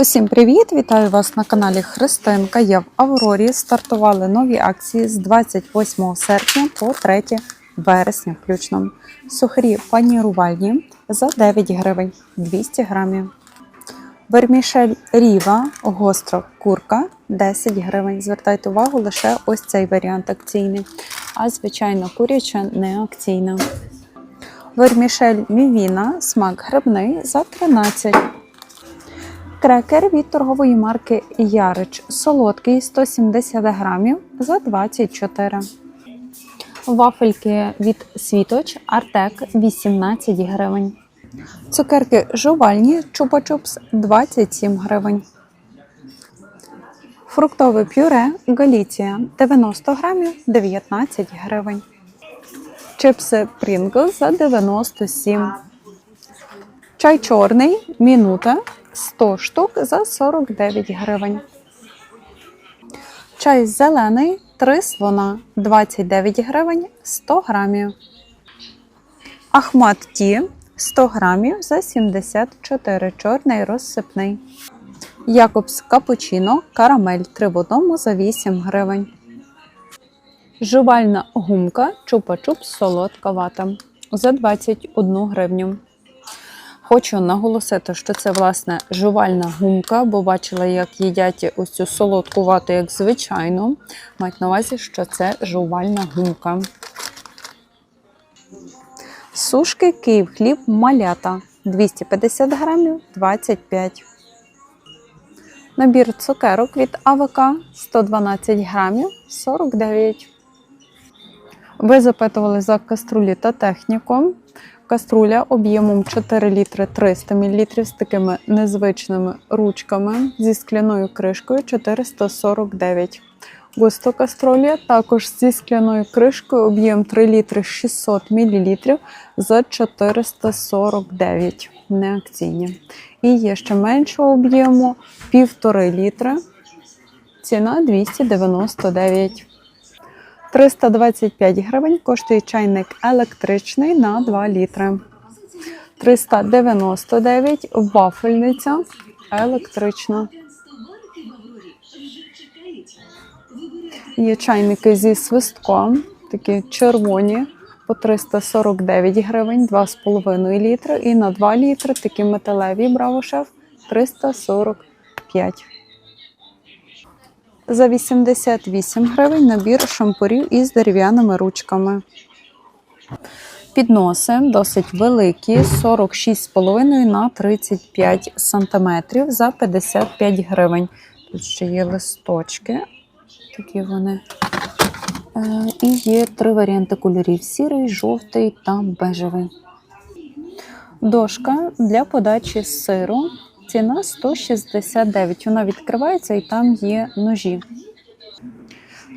Усім привіт! Вітаю вас на каналі Христинка. Я в Аврорі. Стартували нові акції з 28 серпня по 3 вересня включно. Сухарі панірувальні за 9 гривень 200 грамів. Вермішель Ріва гостра курка 10 гривень. Звертайте увагу лише ось цей варіант акційний, а звичайно куряча не акційна. Вермішель Мівіна, смак грибний за 13 Крекер від торгової марки Ярич. Солодкий 170 грамів за 24. Вафельки від Світоч Артек 18 гривень. Цукерки жувальні Чупа-Чупс 27 гривень. Фруктове пюре Галіція 90 грамів 19 гривень. Чипси Pringles за 97. Чай чорний мінута 100 штук за 49 гривень. Чай зелений 3 слона 29 гривень 100 грамів. Ахмат Ті 100 грамів за 74 чорний розсипний. Якобс капучино карамель 3 в одному за 8 гривень. Жувальна гумка чупа-чуп солодка вата за 21 гривню. Хочу наголосити, що це власне жувальна гумка, бо бачила, як їдять ось цю солодку вату, як звичайно. Мають на увазі, що це жувальна гумка. Сушки Київ хліб малята 250 грамів 25. Набір цукерок від АВК 112 грамів 49. Ви запитували за каструлі та техніку. Каструля об'ємом 4 літри 300 мл з такими незвичними ручками зі скляною кришкою 449. Густо каструля також зі скляною кришкою об'єм 3 літри 600 мл за 449 неакційні. І є ще меншого об'єму 1,5 літри. Ціна 299. 325 гривень коштує чайник електричний на 2 літри. 399 вафельниця електрична. Є чайники зі свистком, такі червоні по 349 гривень, 2,5 літри. І на 2 літри такі металеві Браво Шеф 345. За 88 гривень набір шампурів із дерев'яними ручками. Підноси досить великі, 46,5 на 35 см за 55 гривень. Тут ще є листочки, такі вони. Е, І є три варіанти кольорів: сірий, жовтий та бежевий. Дошка для подачі сиру. Ціна 169. Вона відкривається і там є ножі.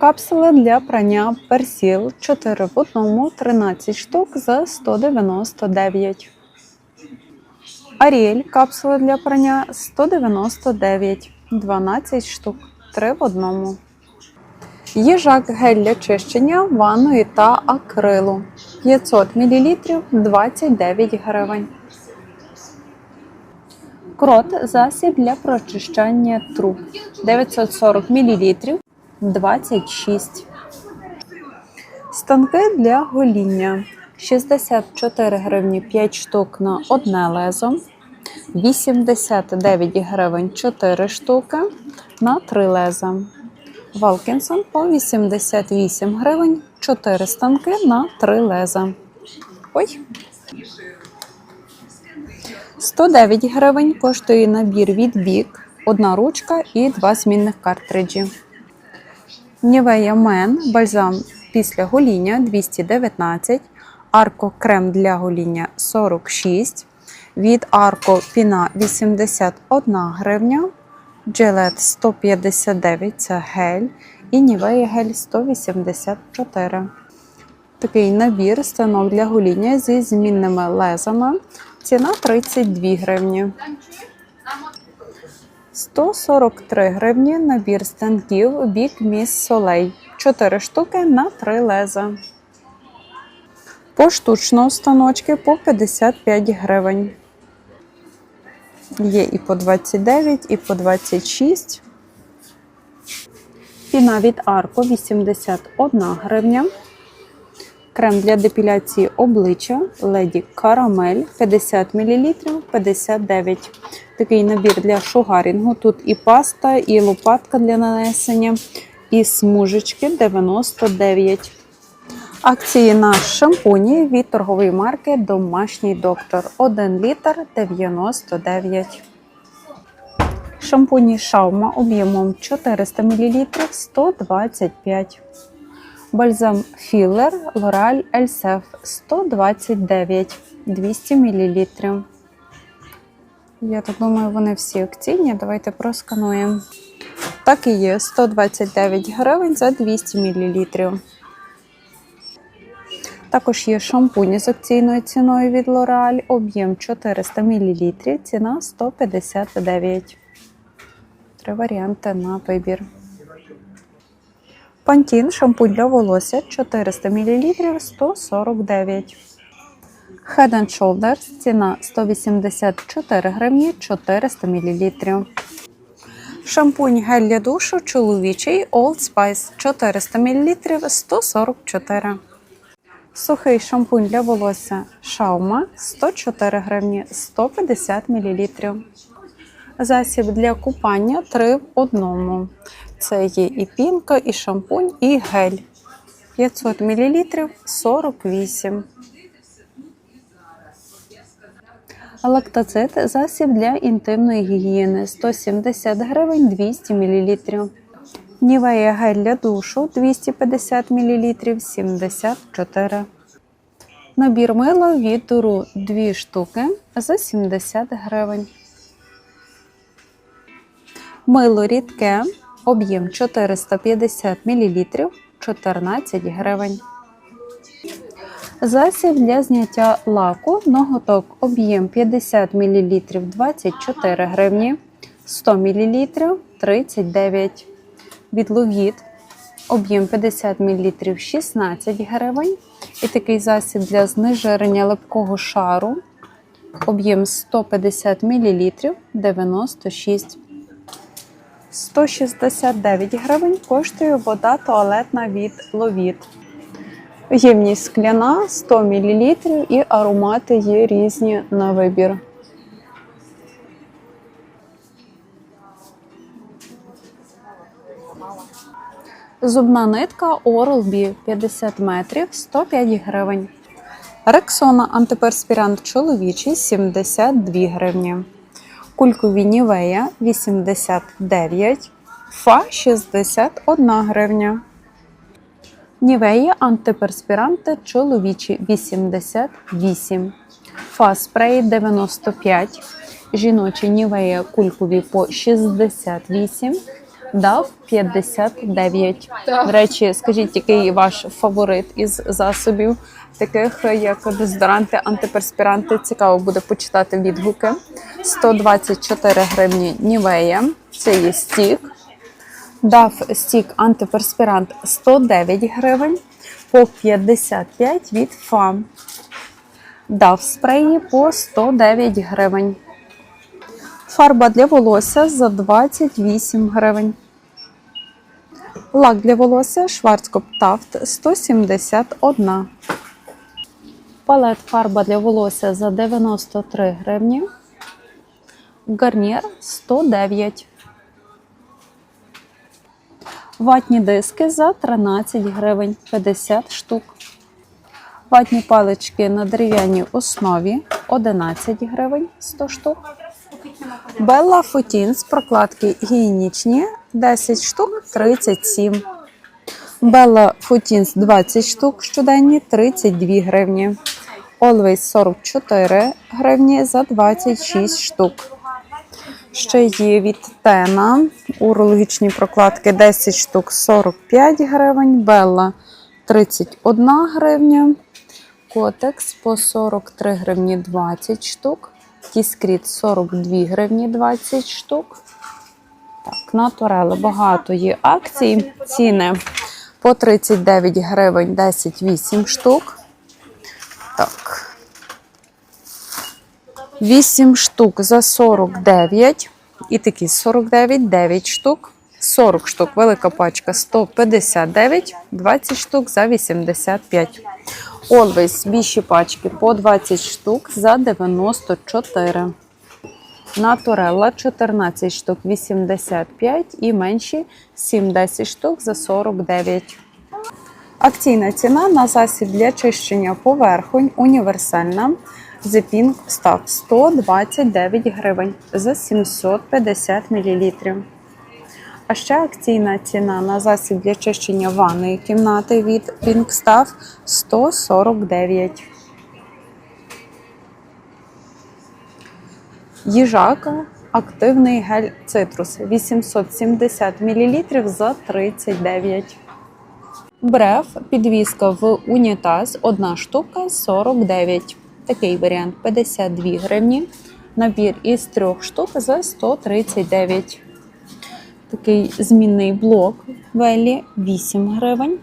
Капсули для прання персіл 4 в одному, 13 штук за 199. Аріель капсули для прання 199, 12 штук, 3 в одному. Їжак гель для чищення ванної та акрилу 500 мл 29 гривень. Крот засіб для прочищання труб 940 мл 26. Станки для гоління 64 гривні 5 штук на одне лезо. 89 гривень 4 штуки на 3 леза. Валкінсон по 88 гривень 4 станки на 3 леза. Ой. 109 гривень коштує набір від бік, одна ручка і два змінних картриджі. Nivea Men бальзам після гоління 219, Арко крем для гоління 46, від Арко Піна 81 гривня, Gillette 159 це гель і Nivea гель 184. Такий набір станок для гоління зі змінними лезами. Ціна 32 гривні. 143 гривні набір станків бік міс солей. 4 штуки на 3 леза. Поштучно станочки по 55 гривень. Є і по 29, і по 26. Піна від Арко 81 гривня. Крем для депіляції обличчя Леді Карамель 50 мл 59. Такий набір для шугарінгу. Тут і паста, і лопатка для нанесення, і смужечки 99. Акції на шампуні від торгової марки Домашній доктор 1 літр 99. Шампуні Шаума об'ємом 400 мл 125. Бальзам Філер L'Oreal Elsef 129 200 мл. Я так думаю, вони всі акційні. Давайте проскануємо. Так і є 129 гривень за 200 мл. Також є шампуні з акційною ціною від L'Oreal, об'єм 400 мл, ціна 159. Три варіанти на вибір. Пантін шампунь для волосся 400 мл 149. Head and Shoulders ціна 184 гривні 400 мл. Шампунь гель для душу чоловічий Old Spice 400 мл 144. Сухий шампунь для волосся Шаума 104 гривні 150 мл. Засіб для купання 3 в одному. Це є і пінка, і шампунь, і гель. 500 мл 48. Лактоцит засіб для інтимної гігієни 170 гривень 200 мл. Нівея гель для душу 250 мл 74. Набір мила від Дуру 2 штуки за 70 гривень. Мило рідке, об'єм 450 мл 14 гривень. Засіб для зняття лаку ноготок об'єм 50 мл 24 гривні, 100 мл 39 Відловід об'єм 50 мл 16 гривень. І такий засіб для знежирення липкого шару об'єм 150 мл 96 169 гривень коштує вода туалетна від Ловіт. Ємність скляна 100 мл і аромати є різні на вибір. Зубна нитка Oral-B 50 метрів 105 гривень. Рексона антиперспірант чоловічий 72 гривні. Кулькові Нівея 89, Фа 61 гривня. Нівея антиперспіранти чоловічі 88, Фа спрей 95, жіночі Нівея кулькові по 68, Дав 59. До речі, скажіть, який ваш фаворит із засобів, таких як дезодоранти, антиперспіранти. Цікаво буде почитати відгуки. 124 гривні Нівея. Це є стік. Дав стік антиперспірант 109 гривень по 55 від ФАМ. Дав спреї по 109 гривень. Фарба для волосся за 28 гривень. Лак для волосся Шварцкоп Тафт 171. Палет фарба для волосся за 93 гривні. Гарнір 109. Ватні диски за 13 гривень 50 штук. Ватні палички на дерев'яній основі 11 гривень 100 штук. Белла Футінс прокладки гігієнічні 10 штук 37. Белла Футінс 20 штук щоденні 32 гривні. Always 44 гривні за 26 штук. Ще є від Тена урологічні прокладки 10 штук 45 гривень. Белла 31 гривня. Котекс по 43 гривні 20 штук. Тіскріт 42 гривні 20 штук. Так, на турели багато є акцій. Ціни по 39 гривень 10-8 штук. Так. 8 штук за 49. І такі 49, 9 штук. 40 штук, велика пачка 159, 20 штук за 85. Always більші пачки по 20 штук за 94. Натурелла 14 штук 85 і менші 70 штук за 49. Акційна ціна на засіб для чищення поверхонь універсальна. The Pink Stuff 129 гривень за 750 мл. А ще акційна ціна на засіб для чищення ванної кімнати від Pink Stuff 149. Їжака активний гель цитрус 870 мл за 39. Бреф підвіска в унітаз одна штука 49. Такий варіант 52 гривні. Набір із трьох штук за 139. Такий змінний блок Велі 8 гривень.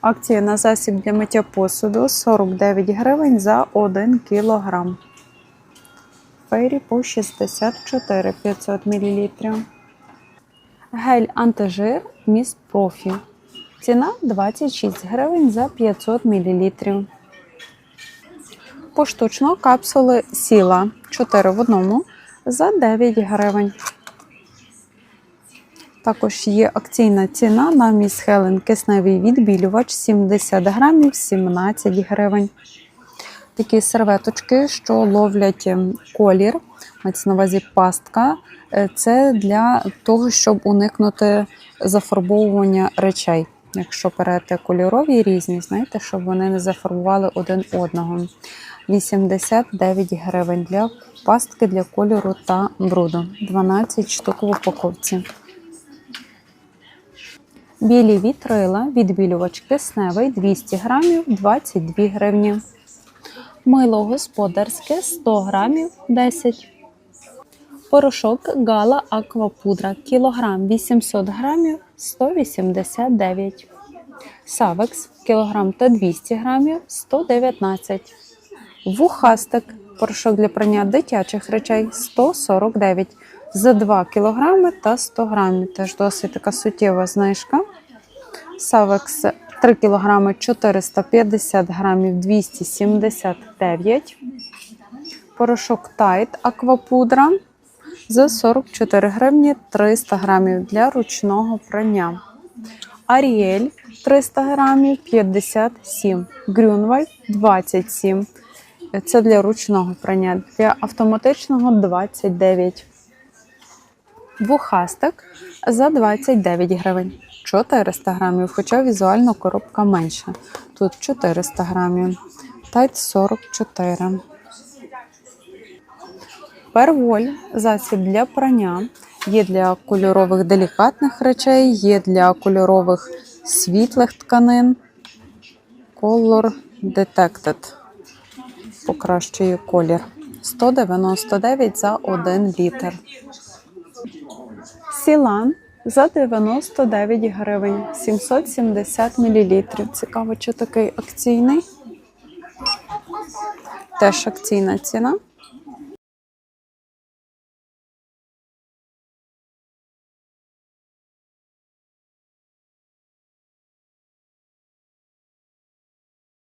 Акція на засіб для миття посуду 49 гривень за 1 кілограм. Фейрі по 64 500 мл. Гель антижир Міст Профі. Ціна 26 гривень за 500 мл. Поштучно капсули сіла 4 в одному за 9 гривень. Також є акційна ціна на Міс Хелен кисневий відбілювач 70 грамів 17 гривень. Такі серветочки, що ловлять ем, колір, мається на увазі пастка. Е, Це для того, щоб уникнути зафарбовування речей. Якщо берете кольорові різні, знаєте, щоб вони не зафарбували один одного. 89 гривень для пастки для кольору та бруду. 12 штук в упаковці. Білі вітрила, відбілювач кисневий 200 грамів 22 гривні. Мило господарське 100 грамів 10. Порошок Гала Аквапудра кілограм 800 грамів 189. Савекс кілограм та 200 грамів 119. Вухастик порошок для прання дитячих речей 149 за 2 кілограми та 100 грамів. Теж досить така суттєва знижка. Савекс 3 кілограми 450 грамів 279. Порошок Тайт Аквапудра за 44 гривні 300 грамів для ручного прання. Аріель 300 грамів 57. Грюнвальд 27. Це для ручного прання. Для автоматичного 29. Вухастик за 29 гривень. 400 грамів, хоча візуально коробка менша. Тут 400 грамів. Тайт 44. Перволь засіб для прання. Є для кольорових делікатних речей, є для кольорових світлих тканин. Color Detected. Покращує колір. 199 за 1 літр. Сілан за 99 гривень, 770 мл. Цікаво, чи такий акційний. Теж акційна ціна.